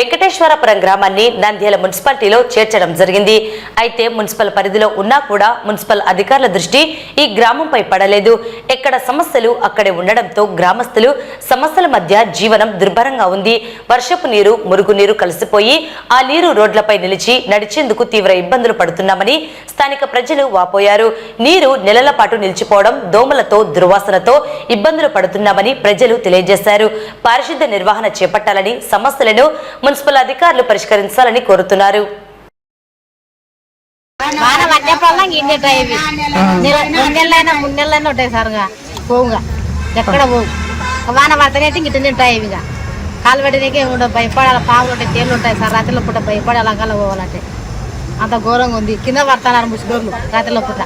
వెంకటేశ్వరపురం గ్రామాన్ని నంద్యాల మున్సిపాలిటీలో చేర్చడం జరిగింది. అయితే మున్సిపల్ పరిధిలో ఉన్నా కూడా మున్సిపల్ అధికారుల దృష్టి ఈ గ్రామంపై పడలేదు. ఎక్కడ సమస్యలు అక్కడే ఉండడంతో గ్రామస్తులు సమస్యల మధ్య జీవనం దుర్భరంగా ఉంది. వర్షపు నీరు మురుగునీరు కలిసిపోయి ఆ నీరు రోడ్లపై నిలిచి నడిచేందుకు తీవ్ర ఇబ్బందులు పడుతున్నామని స్థానిక ప్రజలు వాపోయారు. నీరు నెలల పాటు నిలిచిపోవడం దోమలతో దుర్వాసనతో ఇబ్బందులు పడుతున్నామని ప్రజలు తెలియజేశారు. పారిశుద్ధ నిర్వహణ చేపట్టాలని సమస్యలను మున్సిపల్ అధికారులు పరిష్కరించాలని కోరుతున్నారు. వాన పడ్డప్పుడల్లా రెండు నెలలైనా మూడు నెలలైనా ఉంటాయి సార్ ఇంకా. పోవుగా. ఎక్కడ పోవు. వాన ఇంక. ఇటు కాలు పెట్టడానికి ఉండవు భయపడాలి. పాములు ఉంటాయి తేళ్ళు ఉంటాయి సార్. రాత్రిలో పూట భయపడి అలంకాలో పోవాలంటే. అంత ఘోరంగా ఉంది. కింద పడుతున్నారు ముసుగోళ్ళు రాత్రిలో పూట.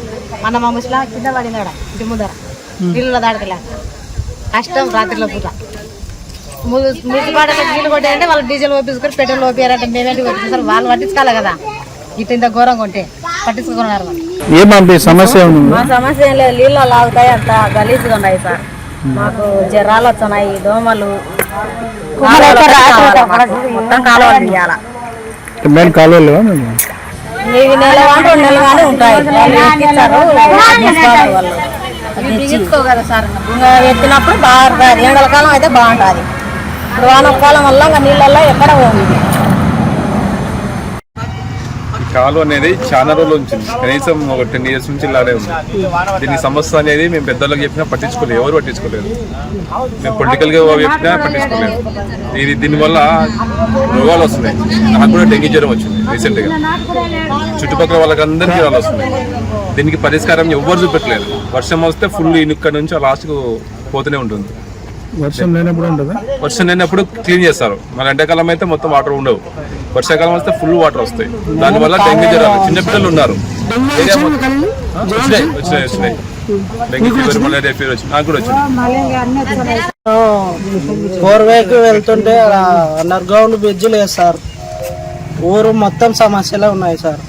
మన మా ముసలా కింద పడినాడ ఇంటి ముందర. నీళ్ళు దాడకలే కష్టం రాత్రిలో పూట. మున్సిపాలిటీ నీళ్ళు కొట్టారంటే వాళ్ళు డీజిల్ ఓపించుకొని పెట్రోల్ ఓపియారంటే మేమేంటి ఓపించారు వాళ్ళు పట్టించుకోవాలి కదా. ఇటు ఇంత ఘోరంగా ఉంటే పట్టించుకున్నారు వాళ్ళు ఏమంటే సమస్య మా సమస్య ఏం లేదు. నీళ్ళు లాగుతాయి అంత గలీజ్గా ఉన్నాయి సార్. మాకు జ్వరాలు వస్తున్నాయి దోమలు మొత్తం కాలువలు తీయాల. మెయిన్ కాలువలు ఇవి నెల కానీ రెండు నెలలు కానీ ఉంటాయి ఎత్తినప్పుడు బాగా ఎండలకాలం అయితే బాగుంటుంది. ఇప్పుడు వానకాలం వల్ల నీళ్ళల్లో ఎక్కడ పోయింది ఈ కాలువ అనేది చాలా రోజులు ఉంచింది కనీసం ఒక టెన్ ఇయర్స్ నుంచి ఇలానే ఉంది. దీని సమస్య అనేది మేము పెద్దలకు చెప్పినా పట్టించుకోలేదు. ఎవరు పట్టించుకోలేదు. మేము పొలిటికల్గా చెప్పినా పట్టించుకోలేదు. ఇది దీనివల్ల రోగాలు వస్తున్నాయి. నాకు కూడా డెంగ్యూ జ్వరం వచ్చింది రీసెంట్గా. చుట్టుపక్కల వాళ్ళకందరికీ జ్వరాలు వస్తున్నాయి. దీనికి పరిష్కారం ఎవ్వరు చూపెట్టలేదు. వర్షం వస్తే ఫుల్ ఇనుక్క నుంచి లాస్ట్కు పోతూనే ఉంటుంది. వర్షం లేనప్పుడు ఉంటుందా? వర్షం లేనప్పుడు క్లీన్ చేస్తారు. మన ఎండాకాలం అయితే మొత్తం వాటర్ ఉండవు. వర్షాకాలం వస్తే ఫుల్ వాటర్ వస్తాయి. దానివల్ల డెంగ్యూ జ్వరాలు చిన్న పిల్లలు ఉన్నారు. ఏరియా మొత్తం- ఆ, వచ్చినాయి వచ్చినాయి వచ్చినాయి. డెంగ్యూ ఫీవర్ మలేరియా ఫీవర్ వచ్చింది. నాకు కూడా వచ్చింది. వెళ్తుంటే అండర్ గ్రౌండ్ బ్రిడ్జిలు వేస్తారు ఊరు మొత్తం సమస్యలే ఉన్నాయి సార్.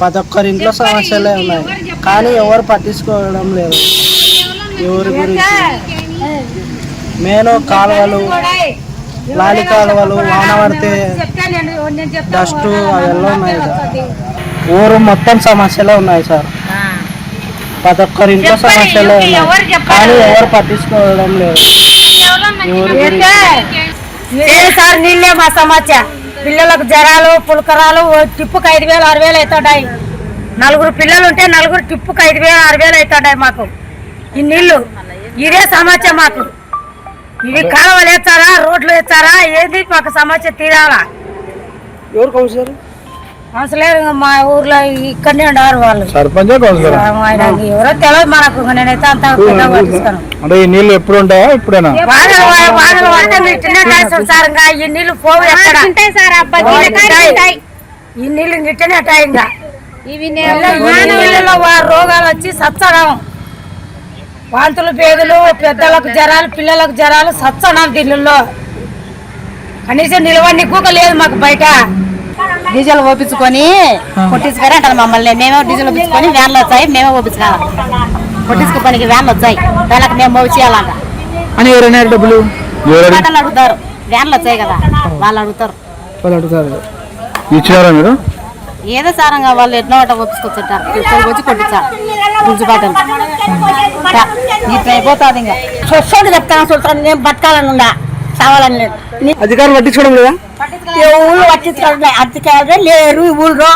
ప్రతి ఒక్కరి ఇంట్లో సమస్యలే ఉన్నాయి. కానీ ఎవరు పట్టించుకోవడం లేదు. ఎవరి గురించి. మేను కాలువలు లాలి కాలువలు వాన పడితే డస్ట్ అవెల్లా ఉన్నాయి ఊరు మొత్తం సమస్యలే ఉన్నాయి సార్. ప్రతి ఒక్కరి ఇంట్లో సమస్యలే ఉన్నాయి. కానీ ఎవరు పట్టించుకోవడం లేదు. సార్ నీళ్ళే మా సమస్య. పిల్లలకు జ్వరాలు పులకరాలు టిప్పుకు ఐదు వేలు ఆరు వేలు అవుతుంటాయి నలుగురు పిల్లలు ఉంటే నలుగురు టిప్పుకు ఐదు వేలు ఆరు వేలు అవుతుంటాయి మాకు. ఈ నీళ్ళు ఇదే సమస్య మాకు. ఇవి కాలువలు వేస్తారా? రోడ్లు వేస్తారా? ఏది? మాకు సమస్య తీరాలా? ఎవరు కౌన్సిలర్? ఇంకా మా ఊర్లో ఇక్కడనే ఉండవారు వాళ్ళు. సర్పంచ్ కౌన్సిలర్? ఎవరో తెలియదు మనకు నేనైతే అంత అంటే ఈ నీళ్ళు ఎప్పుడు ఉంటాయా? ఇప్పుడేనా? వానలు వానలు పడితే మీరు కాదు సార్ ఇంకా ఈ నీళ్ళు పోవు ఎక్కడ? ఉంటాయి. ఈ నీళ్ళు గిట్టనే ఉంటాయి ఇంకా. ఇవి రోగాలు వచ్చి సచ్చడం. వాంతులు పేదలు పెద్దలకు జ్వరాలు పిల్లలకు జ్వరాలు సచ్చడం దీనిలో. కనీసం నిలవడానికి కూడా లేదు మాకు బయట. డీజిల్ ఓపించుకొని కొట్టించుకొని అంటారు మమ్మల్ని. మేమే డీజిల్ ఓపించుకొని వ్యాన్లు వచ్చాయి మేమే ఓపించుకోవాలి కొట్టించుకోడానికి వ్యాన్లు వచ్చాయి. వాళ్ళకి మేము మోచేయాలంట అని ఎవరైనా డబ్బులు? అడుగుతారు. వ్యాన్లు వచ్చాయి కదా వాళ్ళు అడుగుతారు. వాళ్ళు అడుగుతారు. ఇచ్చినారా మీరు? ఏదో సారంగా వాళ్ళు ఎన్నో ఒకటి ఒప్పుకొచ్చుంటారు తీసుకొని వచ్చి కొట్టించారు గుంజుబాటలు నీకు అయిపోతుంది ఇంకా. చూసుకోండి చెప్తాను చూస్తాను నేను బతకాలని ఉందా చావాలని లేదు. అధికారులు పట్టించుకోవడం లేదా? ఊళ్ళో పట్టించుకోవడం అతికారు లేరు ఊళ్ళో.